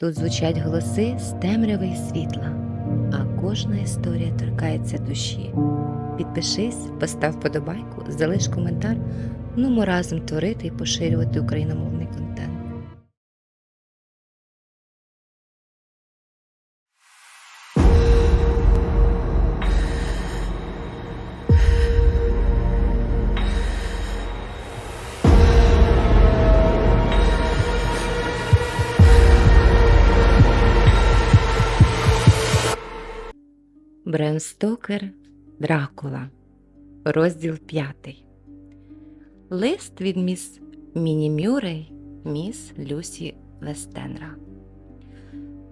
Тут звучать голоси з темряви і світла, а кожна історія торкається душі. Підпишись, постав подобайку, залиш коментар. Ну, ми разом творити і поширювати україномовний контент. Брем Стокер Дракула. Розділ п'ятий. Лист від міс Міні Мюррей, міс Люсі Лестенра.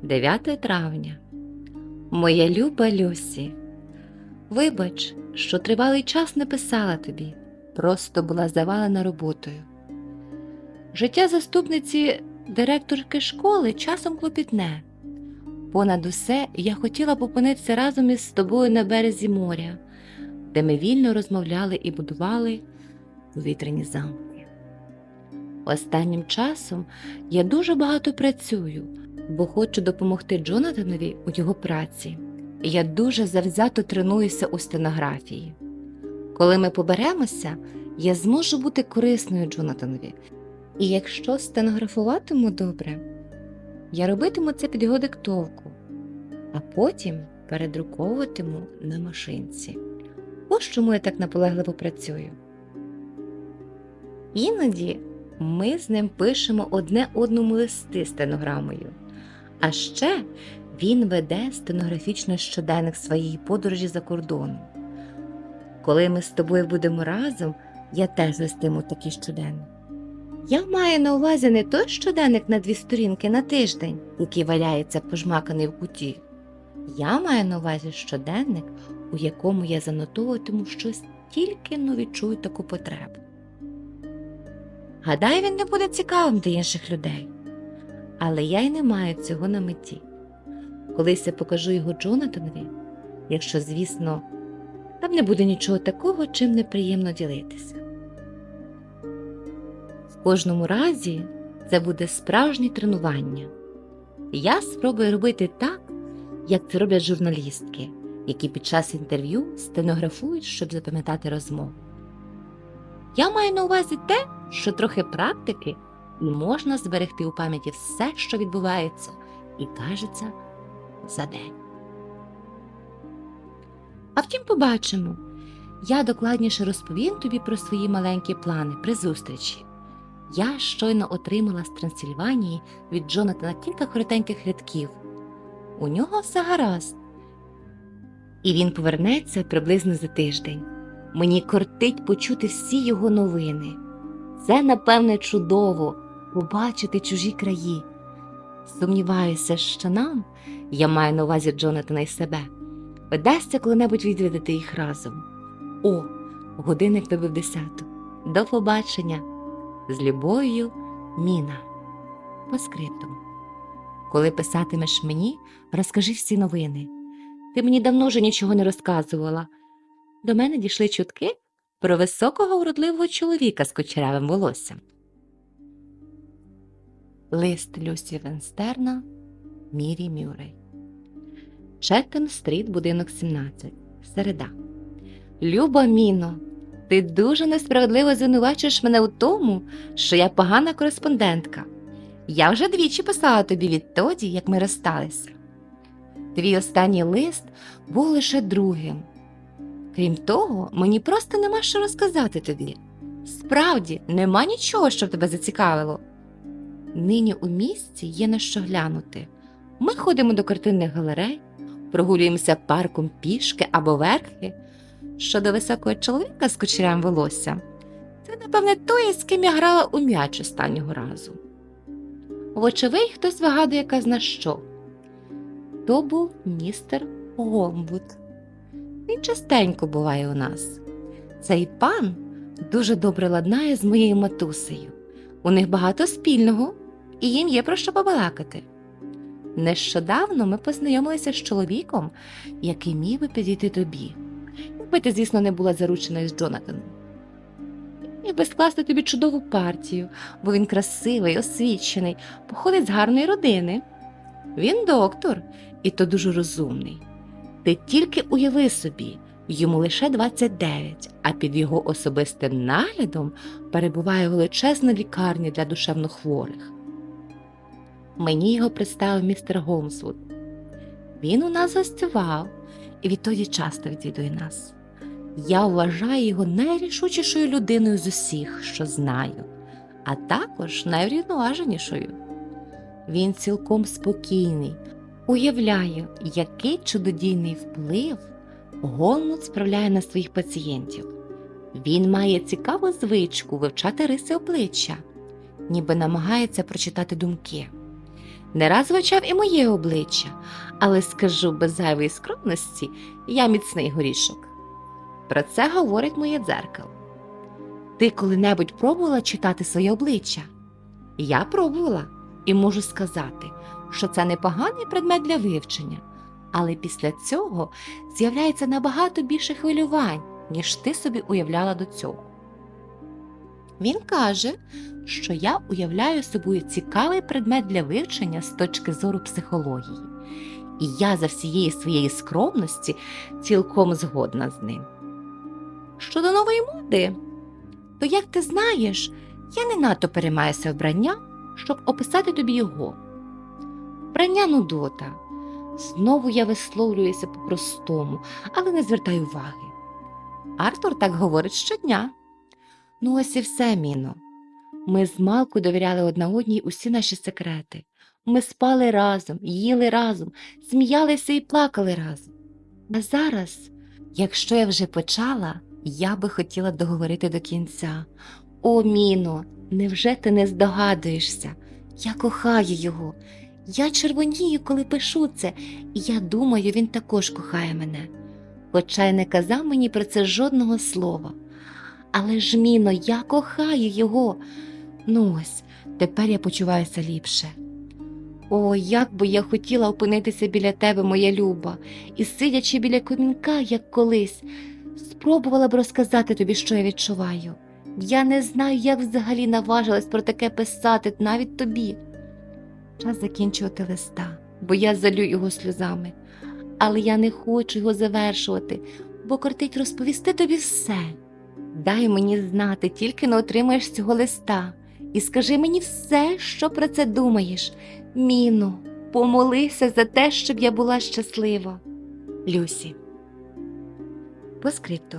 9 травня. Моя люба Люсі. Вибач, що тривалий час не писала тобі, просто була завалена роботою. Життя заступниці директорки школи часом клопітне. Понад усе я хотіла б опинитися разом із тобою на березі моря, де ми вільно розмовляли і будували повітряні замки. Останнім часом я дуже багато працюю, бо хочу допомогти Джонатанові у його праці. Я дуже завзято тренуюся у стенографії. Коли ми поберемося, я зможу бути корисною Джонатанові. І якщо стенографуватиму добре, я робитиму це під його диктовку, а потім передруковуватиму на машинці. Ось чому я так наполегливо працюю. Іноді ми з ним пишемо одне одному листи стенограмою, а ще він веде стенографічний щоденник своєї подорожі за кордоном. Коли ми з тобою будемо разом, я теж вестиму такий щоденник. Я маю на увазі не той щоденник на дві сторінки на тиждень, який валяється пожмаканий в куті. Я маю на увазі щоденник, у якому я занотовуватиму щось тільки но відчую таку потребу. Гадаю, він не буде цікавим для інших людей, але я й не маю цього на меті. Колись я покажу його Джонатанові, якщо, звісно, там не буде нічого такого, чим неприємно ділитися. В кожному разі це буде справжнє тренування. Я спробую робити так, як це роблять журналістки, які під час інтерв'ю стенографують, щоб запам'ятати розмову. Я маю на увазі те, що трохи практики і можна зберегти у пам'яті все, що відбувається, і кажеться за день. А втім, побачимо. Я докладніше розповім тобі про свої маленькі плани при зустрічі. Я щойно отримала з Трансильванії від Джонатана кілька коротеньких рядків. У нього все гаразд. І він повернеться приблизно за тиждень. Мені кортить почути всі його новини. Це, напевне, чудово побачити чужі краї. Сумніваюся, що нам, я маю на увазі Джонатана і себе, вдасться коли-небудь відвідати їх разом. О, годинник вибив десяту. До побачення! З любов'ю, Міна. По скриптум. Коли писатимеш мені, розкажи всі новини. Ти мені давно вже нічого не розказувала. До мене дійшли чутки про високого уродливого чоловіка з кучерявим волоссям. Лист Люсі Венстерна Мірі Мюррей. Четтем стріт, будинок 17. Середа. Люба Міно, ти дуже несправедливо звинувачуєш мене у тому, що я погана кореспондентка. Я вже двічі писала тобі відтоді, як ми розсталися. Твій останній лист був лише другим. Крім того, мені просто нема що розказати тобі. Справді, нема нічого, що тебе зацікавило. Нині у місті є на що глянути. Ми ходимо до картинних галерей, прогулюємося парком пішки або верхи. Щодо високого чоловіка з кучерям волосся, це, напевне, той, з ким я грала у м'яч останнього разу. Вочевидь, хтось вигадує яка зна що. То був містер Гомбут. Він частенько буває у нас. Цей пан дуже добре ладнає з моєю матусею. У них багато спільного, і їм є про що побалакати. Нещодавно ми познайомилися з чоловіком, який міг би підійти тобі, якби ти, звісно, не була зарученою з Джонатаном. Міг би скласти тобі чудову партію, бо він красивий, освічений, походить з гарної родини. Він доктор, і то дуже розумний. Ти тільки уяви собі, йому лише 29, а під його особистим наглядом перебуває величезна лікарня для душевнохворих. Мені його представив містер Голмсвуд. Він у нас гостював і відтоді часто відвідує нас. Я вважаю його найрішучішою людиною з усіх, що знаю, а також найврівноваженішою. Він цілком спокійний, уявляю, який чудодійний вплив Голмут справляє на своїх пацієнтів. Він має цікаву звичку вивчати риси обличчя, ніби намагається прочитати думки. Не раз вивчав і моє обличчя, але скажу без зайвої скромності, я міцний горішок. Про це говорить моє дзеркало. Ти коли-небудь пробувала читати своє обличчя? Я пробувала і можу сказати, що це непоганий предмет для вивчення, але після цього з'являється набагато більше хвилювань, ніж ти собі уявляла до цього. Він каже, що я уявляю собою цікавий предмет для вивчення з точки зору психології, і я за всієї своєї скромності цілком згодна з ним. Щодо нової моди, то, як ти знаєш, я не надто переймаюся вбранням, щоб описати тобі його. Вбрання нудота. Знову я висловлююся по-простому, але не звертай уваги. Артур так говорить щодня. Ну, ось і все, Міно. Ми з Малку довіряли одна одній усі наші секрети. Ми спали разом, їли разом, сміялися і плакали разом. А зараз, якщо я вже почала, я би хотіла договорити до кінця. О, Міно, невже ти не здогадуєшся? Я кохаю його. Я червонію, коли пишу це, і я думаю, він також кохає мене. Хоча й не казав мені про це жодного слова. Але ж, Міно, я кохаю його. Ну ось, тепер я почуваюся ліпше. О, як би я хотіла опинитися біля тебе, моя люба, і, сидячи біля комінка, як колись, спробувала б розказати тобі, що я відчуваю. Я не знаю, як взагалі наважилась про таке писати навіть тобі. Час закінчувати листа, бо я залю його сльозами. Але я не хочу його завершувати, бо кортить розповісти тобі все. Дай мені знати, тільки не отримаєш цього листа, і скажи мені все, що про це думаєш. Міно, помолися за те, щоб я була щаслива. Люсі. По скрипту.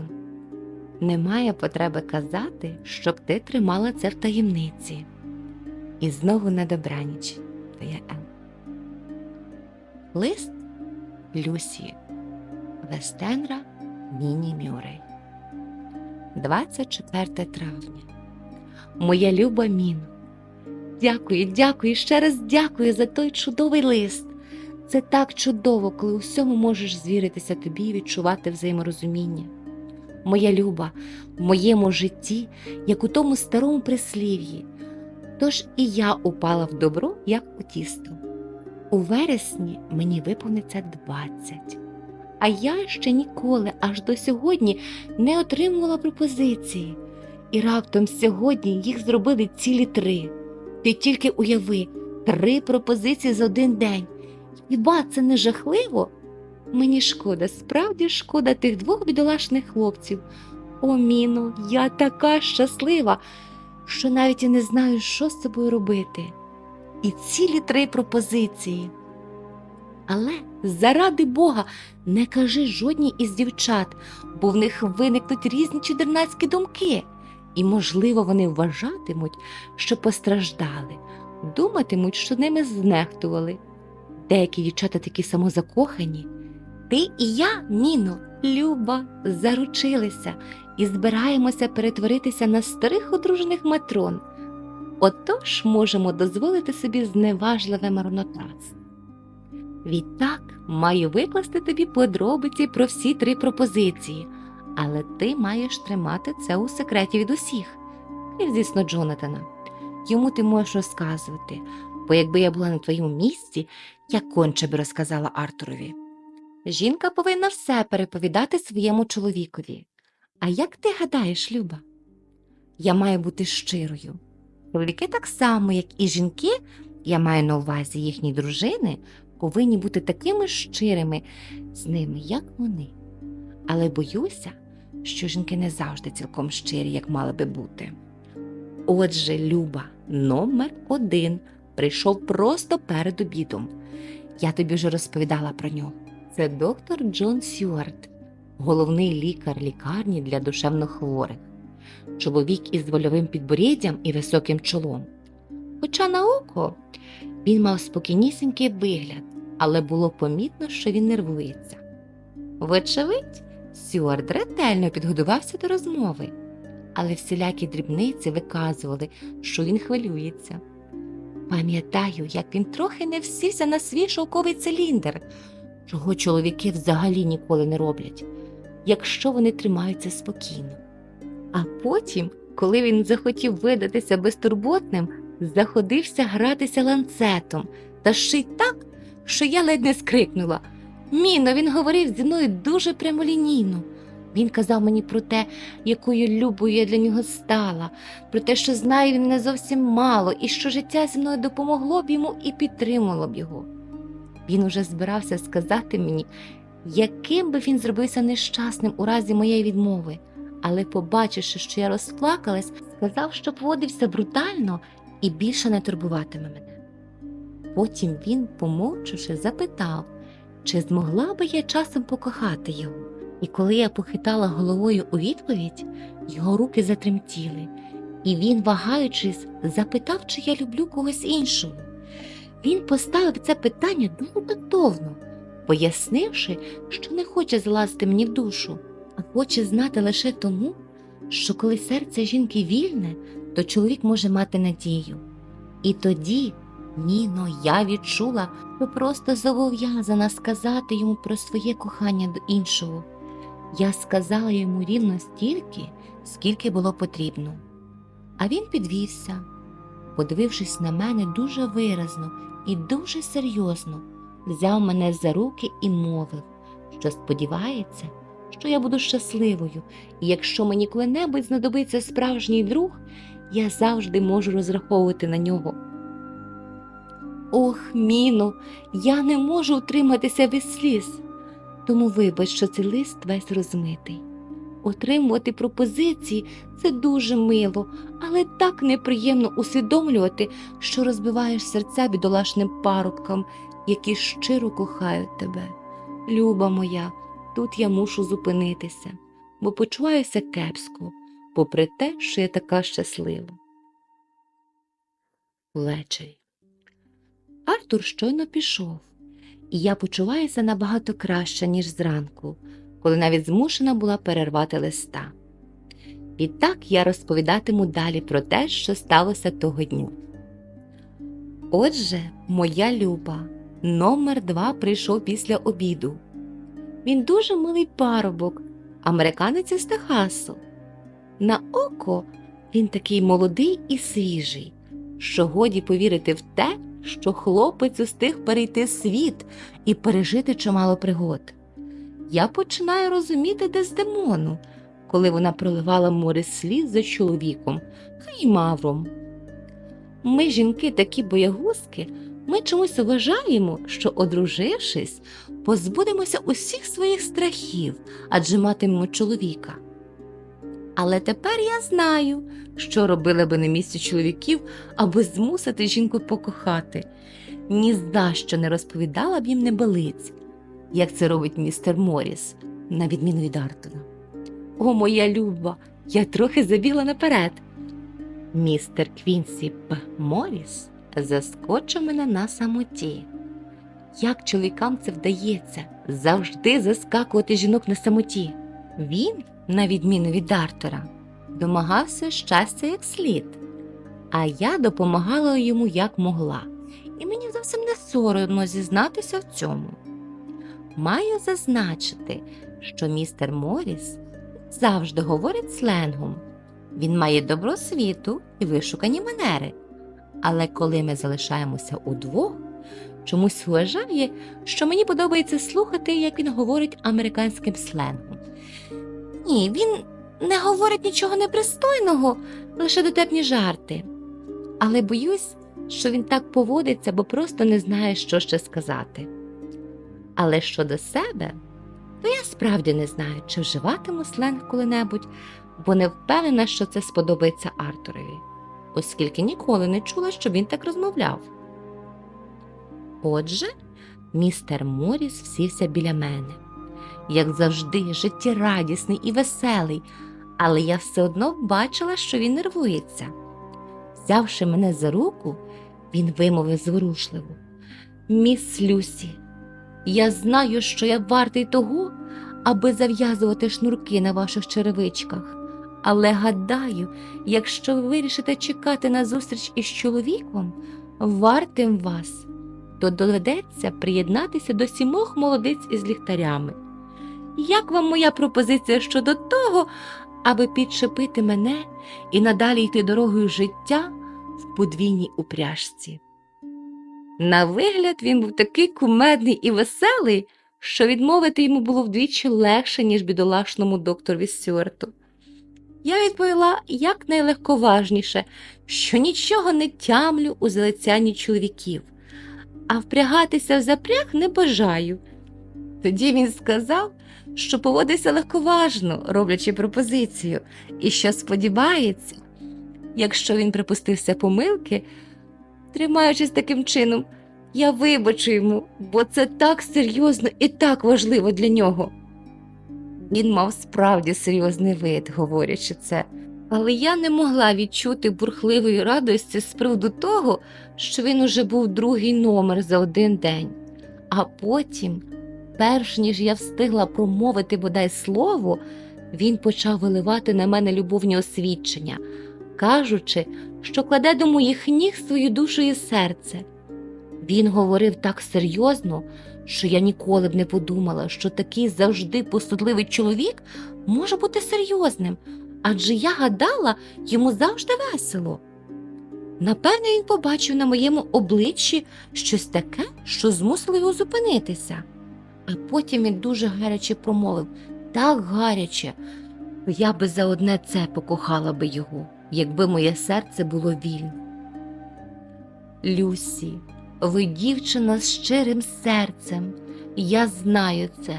Немає потреби казати, щоб ти тримала це в таємниці. І знову на добраніч. Твоя М. Лист Люсі Вестенра Міні Мюррей 24 травня. Моя люба Міно. Дякую, дякую, ще раз дякую за той чудовий лист. Це так чудово, коли у всьому можеш звіритися тобі і відчувати взаєморозуміння. Моя люба, в моєму житті, як у тому старому прислів'ї. Тож і я упала в добро, як у тісто. У вересні мені виповниться 20. А я ще ніколи аж до сьогодні не отримувала пропозиції. І раптом сьогодні їх зробили цілі три. Ти тільки уяви три пропозиції за один день. Хіба це не жахливо? Мені шкода, справді шкода тих двох бідолашних хлопців. О, Міно, я така щаслива, що навіть і не знаю, що з собою робити. І цілі три пропозиції. Але заради Бога, не кажи жодній із дівчат, бо в них виникнуть різні чудернацькі думки, і, можливо, вони вважатимуть, що постраждали, думатимуть, що ними знехтували. Деякі дівчата такі самозакохані. Ти і я, Ніно, Люба, заручилися і збираємося перетворитися на старих одружених матрон. Отож можемо дозволити собі зневажливе марнотратство. Відтак маю викласти тобі подробиці про всі три пропозиції, але ти маєш тримати це у секреті від усіх, крім, звісно, Джонатана. Йому ти можеш розказувати, бо якби я була на твоєму місці, я конче би розказала Артурові. Жінка повинна все переповідати своєму чоловікові. А як ти гадаєш, Люба? Я маю бути щирою. Чоловіки так само, як і жінки, Я маю на увазі їхні дружини повинні бути такими щирими з ними, як вони. Але боюся, що жінки не завжди цілком щирі, як мали би бути. Отже, Люба, номер один прийшов просто перед обідом. Я тобі вже розповідала про нього. Це доктор Джон Сюарт, головний лікар лікарні для душевнохворих, чоловік із вольовим підборіддям і високим чолом. Хоча на око він мав спокійнісінький вигляд, але було помітно, що він нервується. Вочевидь, Сюарт ретельно підготувався до розмови, але всілякі дрібниці виказували, що він хвилюється. Пам'ятаю, як він трохи не всівся на свій шовковий циліндр, чого чоловіки взагалі ніколи не роблять, якщо вони тримаються спокійно. А потім, коли він захотів видатися безтурботним, заходився гратися ланцетом та ще так, що я ледь не скрикнула. Міно, він говорив зі мною дуже прямолінійно. Він казав мені про те, якою любою я для нього стала, про те, що знає він не зовсім мало, і що життя зі мною допомогло б йому і підтримало б його. Він уже збирався сказати мені, яким би він зробився нещасним у разі моєї відмови, але, побачивши, що я розплакалась, сказав, що поводився брутально і більше не турбуватиме мене. Потім він, помовчавши, запитав, чи змогла би я часом покохати його. І коли я похитала головою у відповідь, його руки затремтіли, і він, вагаючись, запитав, чи я люблю когось іншого. Він поставив це питання дуже тактовно, пояснивши, що не хоче залазити мені в душу, а хоче знати лише тому, що коли серце жінки вільне, то чоловік може мати надію. І тоді, Ніно, я відчула, що просто зобов'язана сказати йому про своє кохання до іншого. Я сказала йому рівно стільки, скільки було потрібно. А він підвівся, подивившись на мене дуже виразно і дуже серйозно, взяв мене за руки і мовив, що сподівається, що я буду щасливою, і якщо мені коли-небудь знадобиться справжній друг, я завжди можу розраховувати на нього. Ох, Міно, я не можу утриматися без сліз. Тому вибач, що цей лист весь розмитий. Отримувати пропозиції це дуже мило, але так неприємно усвідомлювати, що розбиваєш серця бідолашним парубкам, які щиро кохають тебе. Люба моя, тут я мушу зупинитися, бо почуваюся кепсько, попри те, що я така щаслива. Ввечері. Артур щойно пішов і я почуваюся набагато краще, ніж зранку, коли навіть змушена була перервати листа. Відтак я розповідатиму далі про те, що сталося того дня. Отже, моя люба, номер два прийшов після обіду. Він дуже милий парубок, американець із Техасу. На око він такий молодий і свіжий, що годі повірити в те, що хлопець устиг перейти світ і пережити чимало пригод. Я починаю розуміти Дездемону, коли вона проливала море сліз за чоловіком, хай мавром. Ми, жінки, такі боягузки, ми чомусь вважаємо, що, одружившись, позбудемося усіх своїх страхів, адже матимемо чоловіка. Але тепер я знаю, що робили би на місці чоловіків, аби змусити жінку покохати. Ні за що не розповідала б їм небелиць, як це робить містер Моріс, на відміну від Артона. О, моя люба, я трохи забігла наперед. Містер Квінсі П. Моріс заскочив мене на самоті. Як чоловікам це вдається завжди заскакувати жінок на самоті? Він, на відміну від Артура, домагався щастя як слід, а я допомагала йому як могла, і мені зовсім не соромно зізнатися в цьому. Маю зазначити, що містер Моріс завжди говорить сленгом. Він має добру світу і вишукані манери. Але коли ми залишаємося удвох, чомусь вважає, що мені подобається слухати, як він говорить американським сленгом. Ні, він не говорить нічого непристойного, лише дотепні жарти. Але боюсь, що він так поводиться, бо просто не знає, що ще сказати. Але щодо себе, то я справді не знаю, чи вживатиму сленг коли-небудь, бо не впевнена, що це сподобається Артурові, оскільки ніколи не чула, щоб він так розмовляв. Отже, містер Моріс сівся біля мене, як завжди, життєрадісний і веселий, але я все одно бачила, що він нервується. Взявши мене за руку, він вимовив зворушливо: Міс Люсі, я знаю, що я вартий того, аби зав'язувати шнурки на ваших черевичках. Але гадаю, якщо ви вирішите чекати на зустріч із чоловіком, вартим вас, то доведеться приєднатися до сімох молодиць із ліхтарями. Як вам моя пропозиція щодо того, аби підчепити мене і надалі йти дорогою життя в подвійній упряжці? На вигляд він був такий кумедний і веселий, що відмовити йому було вдвічі легше, ніж бідолашному докторові Стюарту. Я відповіла якнайлегковажніше, що нічого не тямлю у залицянні чоловіків, а впрягатися в запряг не бажаю. Тоді він сказав, що поводився легковажно, роблячи пропозицію, і що сподівається, якщо він припустився помилки, тримаючись таким чином, я вибачу йому, бо це так серйозно і так важливо для нього. Він мав справді серйозний вид, говорячи це, але я не могла відчути бурхливої радості з приводу того, що він уже був другий номер за один день. А потім, перш ніж я встигла промовити бодай слово, він почав виливати на мене любовні освідчення, кажучи, що кладе до моїх ніг свою душу і серце. Він говорив так серйозно, що я ніколи б не подумала, що такий завжди посудливий чоловік може бути серйозним, адже я гадала, йому завжди весело. Напевне, він побачив на моєму обличчі щось таке, що змусило його зупинитися. А потім він дуже гаряче промовив так гаряче, я би за одне це покохала би його, якби моє серце було вільне. Люсі, ви дівчина з щирим серцем, я знаю це.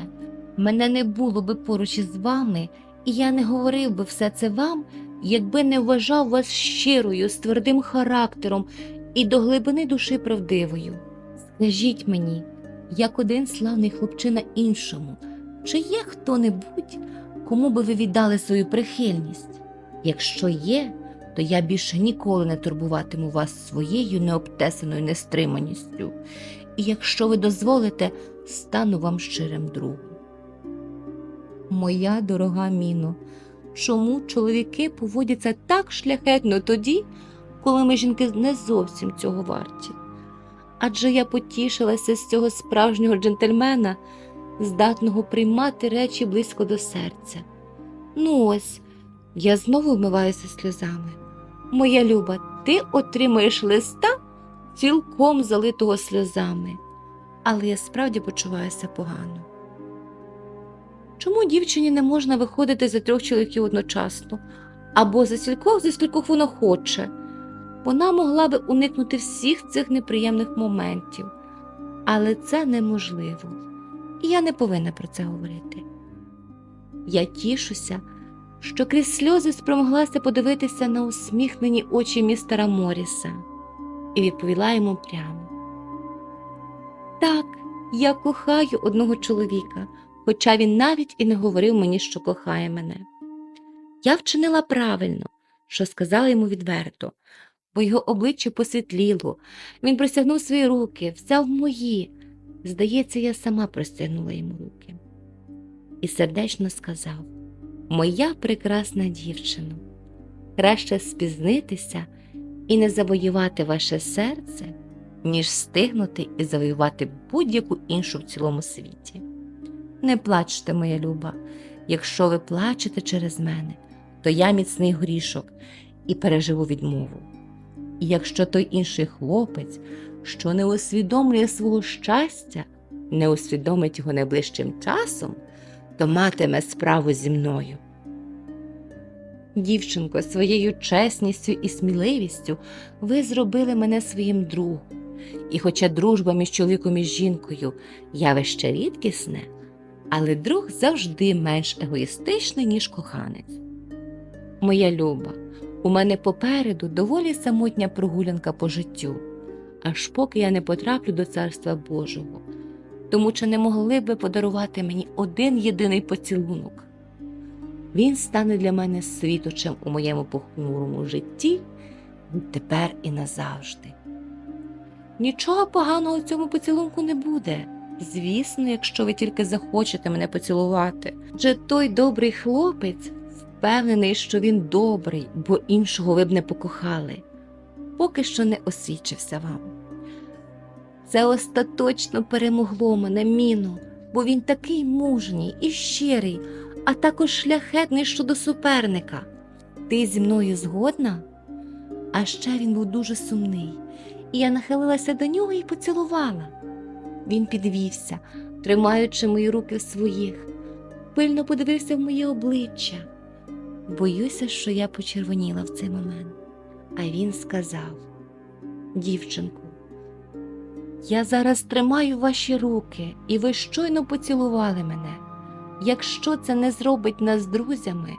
Мене не було би поруч із вами, і я не говорив би все це вам, якби не вважав вас щирою, з твердим характером і до глибини душі правдивою. Скажіть мені, як один славний хлопчина іншому, чи є хто-небудь, кому би ви віддали свою прихильність? Якщо є, то я більше ніколи не турбуватиму вас своєю необтесаною нестриманістю, і якщо ви дозволите, стану вам щирим другом. Моя дорога Міно, чому чоловіки поводяться так шляхетно тоді, коли ми жінки не зовсім цього варті? Адже я потішилася з цього справжнього джентльмена, здатного приймати речі близько до серця. Ну ось, я знову вмиваюся сльозами. Моя люба, ти отримаєш листа цілком залитого сльозами, але я справді почуваюся погано. Чому дівчині не можна виходити за трьох чоловіків одночасно, або за стількох, за стількох вона хоче? Вона могла би уникнути всіх цих неприємних моментів, але це неможливо, і я не повинна про це говорити. Я тішуся що крізь сльози спромоглася подивитися на усміхнені очі містера Моріса і відповіла йому прямо. Так, я кохаю одного чоловіка, хоча він навіть і не говорив мені, що кохає мене. Я вчинила правильно, що сказала йому відверто, бо його обличчя посвітліло, він простягнув свої руки, взяв мої. Здається, я сама простягнула йому руки. І сердечно сказав Моя прекрасна дівчино, краще спізнитися і не завоювати ваше серце, ніж стигнути і завоювати будь-яку іншу в цілому світі. Не плачте, моя люба, якщо ви плачете через мене, то я міцний горішок і переживу відмову. І якщо той інший хлопець, що не усвідомлює свого щастя, не усвідомить його найближчим часом, то матиме справу зі мною. Дівчинко, своєю чесністю і сміливістю ви зробили мене своїм другом. І хоча дружба між чоловіком і жінкою явище рідкісне, але друг завжди менш егоїстичний, ніж коханець. Моя люба, у мене попереду доволі самотня прогулянка по життю, аж поки я не потраплю до Царства Божого. Тому чи не могли би подарувати мені один єдиний поцілунок? Він стане для мене світочем у моєму похмурому житті тепер і назавжди. Нічого поганого в цьому поцілунку не буде. Звісно, якщо ви тільки захочете мене поцілувати. Адже той добрий хлопець впевнений, що він добрий, бо іншого ви б не покохали, поки що не освічився вам. Це остаточно перемогло мене міно, бо він такий мужній і щирий, а також шляхетний щодо суперника. Ти зі мною згодна? А ще він був дуже сумний, і я нахилилася до нього і поцілувала. Він підвівся, тримаючи мої руки в своїх, пильно подивився в моє обличчя. Боюся, що я почервоніла в цей момент. А він сказав: Дівчинку, я зараз тримаю ваші руки, і ви щойно поцілували мене. Якщо це не зробить нас друзями,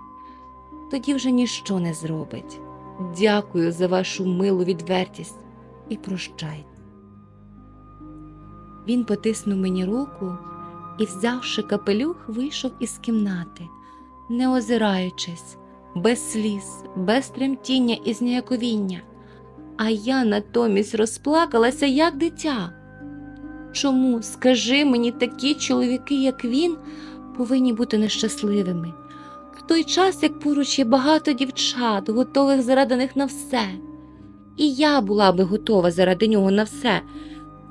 тоді вже ніщо не зробить. Дякую за вашу милу відвертість і прощайте. Він потиснув мені руку і, взявши капелюх, вийшов із кімнати, не озираючись, без сліз, без тремтіння і зніяковіння. А я натомість розплакалася, як дитя. Чому, скажи мені, такі чоловіки, як він, повинні бути нещасливими? В той час, як поруч є багато дівчат, готових заради них на все. І я була би готова заради нього на все,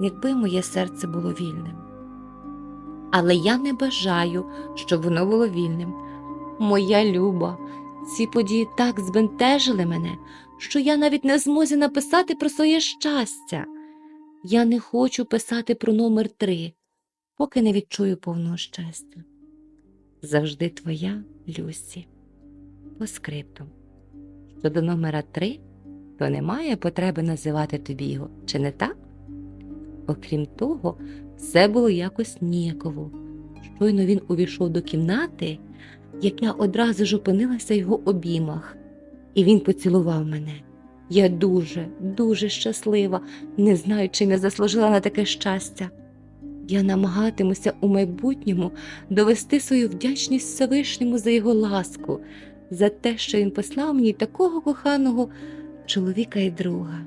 якби моє серце було вільним. Але я не бажаю, щоб воно було вільним. Моя люба, ці події так збентежили мене, що я навіть не змозі написати про своє щастя. Я не хочу писати про номер три, поки не відчую повного щастя. Завжди твоя Люсі. По скрипту. Щодо номера три, то немає потреби називати тобі його, чи не так? Окрім того, все було якось ніяково. Щойно він увійшов до кімнати, як я одразу ж опинилася в його обіймах, і він поцілував мене. Я дуже, дуже щаслива, не знаю, чим я заслужила на таке щастя. Я намагатимуся у майбутньому довести свою вдячність Всевишньому за його ласку, за те, що він послав мені такого коханого чоловіка і друга.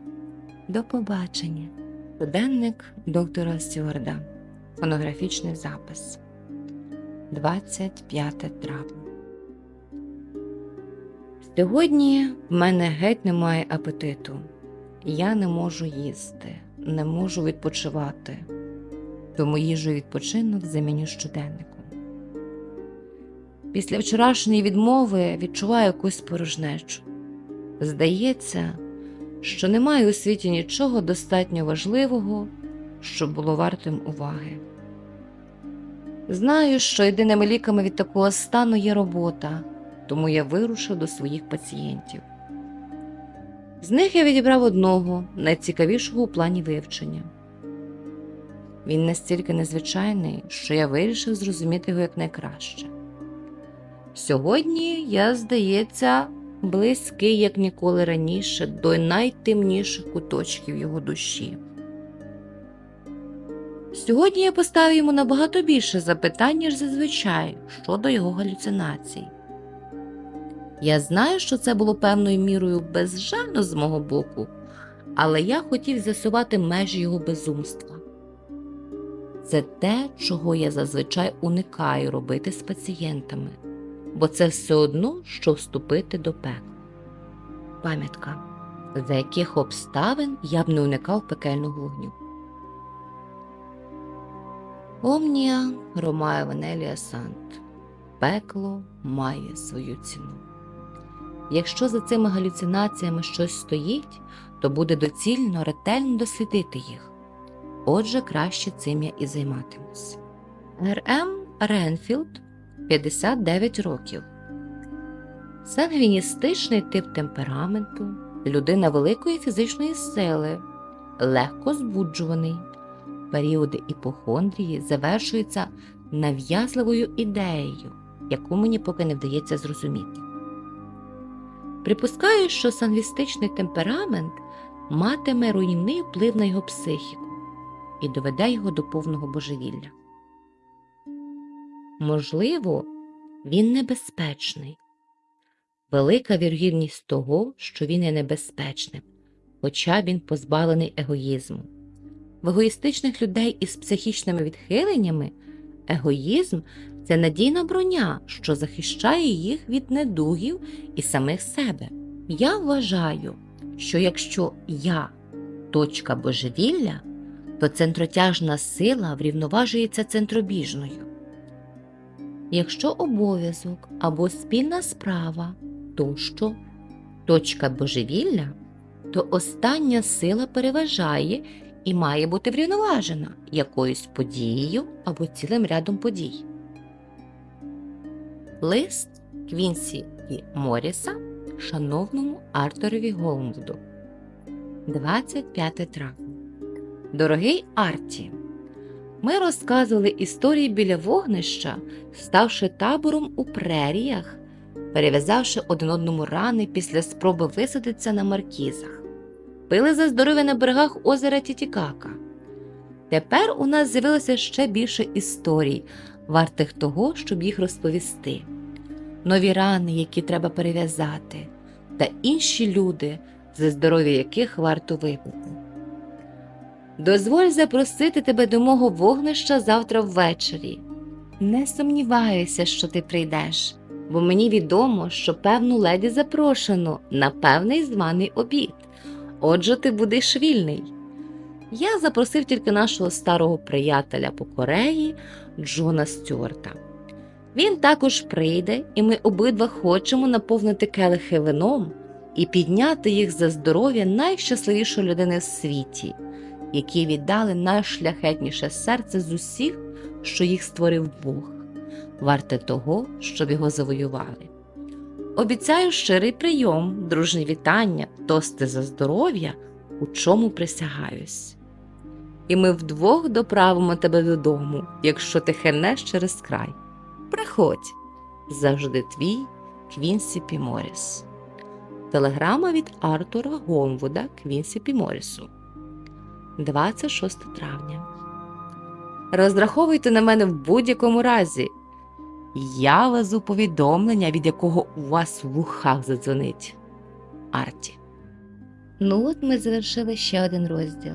До побачення. Щоденник доктора Стюарда. Фонографічний запис. 25 травня. Сьогодні в мене геть немає апетиту. Я не можу їсти, не можу відпочивати. Тому їжу відпочинок заміню щоденником. Після вчорашньої відмови відчуваю якусь порожнечу. Здається, що немає у світі нічого достатньо важливого, що було вартим уваги. Знаю, що єдиними ліками від такого стану є робота, тому я вирушив до своїх пацієнтів. З них я відібрав одного, найцікавішого у плані вивчення. Він настільки незвичайний, що я вирішив зрозуміти його якнайкраще. Сьогодні я, здається, близький, як ніколи раніше, до найтемніших куточків його душі. Сьогодні я поставив йому набагато більше запитань, ніж зазвичай, щодо його галюцинацій. Я знаю, що це було певною мірою безжально з мого боку, але я хотів з'ясувати межі його безумства. Це те, чого я зазвичай уникаю робити з пацієнтами, бо це все одно, що вступити до пекла. Пам'ятка, за яких обставин я б не уникав пекельного вогню. Омнія Ромає Венелія Сант. Пекло має свою ціну. Якщо за цими галюцинаціями щось стоїть, то буде доцільно ретельно дослідити їх. Отже, краще цим я і займатимусь. Р.М. Ренфілд 59 років. Сангвіністичний тип темпераменту, людина великої фізичної сили, легко збуджуваний. Періоди іпохондрії завершуються нав'язливою ідеєю, яку мені поки не вдається зрозуміти. Припускаю, що сангвістичний темперамент матиме руйнівний вплив на його психіку і доведе його до повного божевілля. Можливо, він небезпечний. Велика вірогідність того, що він є небезпечним, хоча він позбавлений егоїзму. В егоїстичних людей із психічними відхиленнями егоїзм це надійна броня, що захищає їх від недугів і самих себе. Я вважаю, що якщо я точка божевілля, то центротяжна сила врівноважується центробіжною. Якщо обов'язок або спільна справа тощо точка божевілля, то остання сила переважає і має бути врівноважена якоюсь подією або цілим рядом подій. Лист Квінсі і Моріса шановному Артурові Голмвуду 25 травня. Дорогий Арті, ми розказували історії біля вогнища, ставши табором у преріях, перев'язавши один одному рани після спроби висадитися на маркізах, пили за здоров'я на берегах озера Тітікака. Тепер у нас з'явилося ще більше історій, вартих того, щоб їх розповісти. Нові рани, які треба перев'язати, та інші люди, за здоров'я яких варто випити. Дозволь запросити тебе до мого вогнища завтра ввечері. Не сумніваюся, що ти прийдеш, бо мені відомо, що певну леді запрошено на певний званий обід. Отже, ти будеш вільний. Я запросив тільки нашого старого приятеля по Кореї Джона Стюарта. Він також прийде, і ми обидва хочемо наповнити келихи вином і підняти їх за здоров'я найщасливішої людини в світі, які віддали найшляхетніше серце з усіх, що їх створив Бог, варте того, щоб його завоювали. Обіцяю щирий прийом, дружні вітання, тости за здоров'я, у чому присягаюсь. І ми вдвох доправимо тебе додому, якщо ти хернеш через край. Приходь, завжди твій Квінсі Піморіс. Телеграма від Артура Гомвуда Квінсі Піморісу. 26 травня. Розраховуйте на мене в будь-якому разі. Я везу повідомлення, від якого у вас в вухах задзвонить. Арті. Ну, от ми завершили ще один розділ,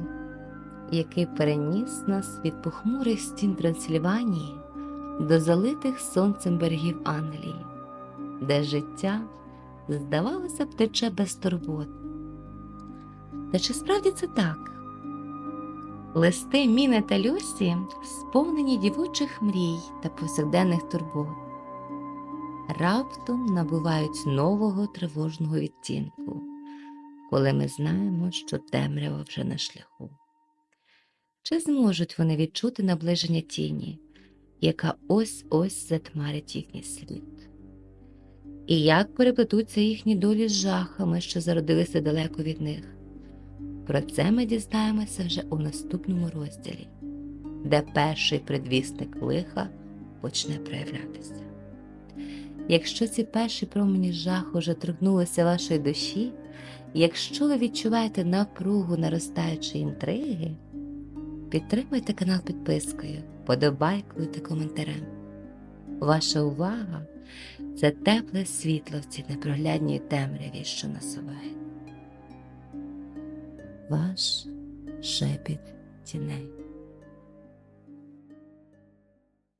який переніс нас від похмурих стін Трансильванії до залитих сонцем берегів Англії, де життя, здавалося б, тече без турбот. Та чи справді це так? Листи Міни та Люсі сповнені дівочих мрій та повсякденних турбот, раптом набувають нового тривожного відтінку, коли ми знаємо, що темрява вже на шляху. Чи зможуть вони відчути наближення тіні, яка ось ось затмарить їхній слід? І як переплетуться їхні долі з жахами, що зародилися далеко від них? Про це ми дізнаємося вже у наступному розділі, де перший предвісник лиха почне проявлятися. Якщо ці перші промені жаху вже торкнулися вашої душі, якщо ви відчуваєте напругу наростаючої інтриги, підтримуйте канал підпискою, подобайкою та коментарем. Ваша увага це тепле світло в цій непроглядній темряві, що насуває. Ваш шепіт тіней.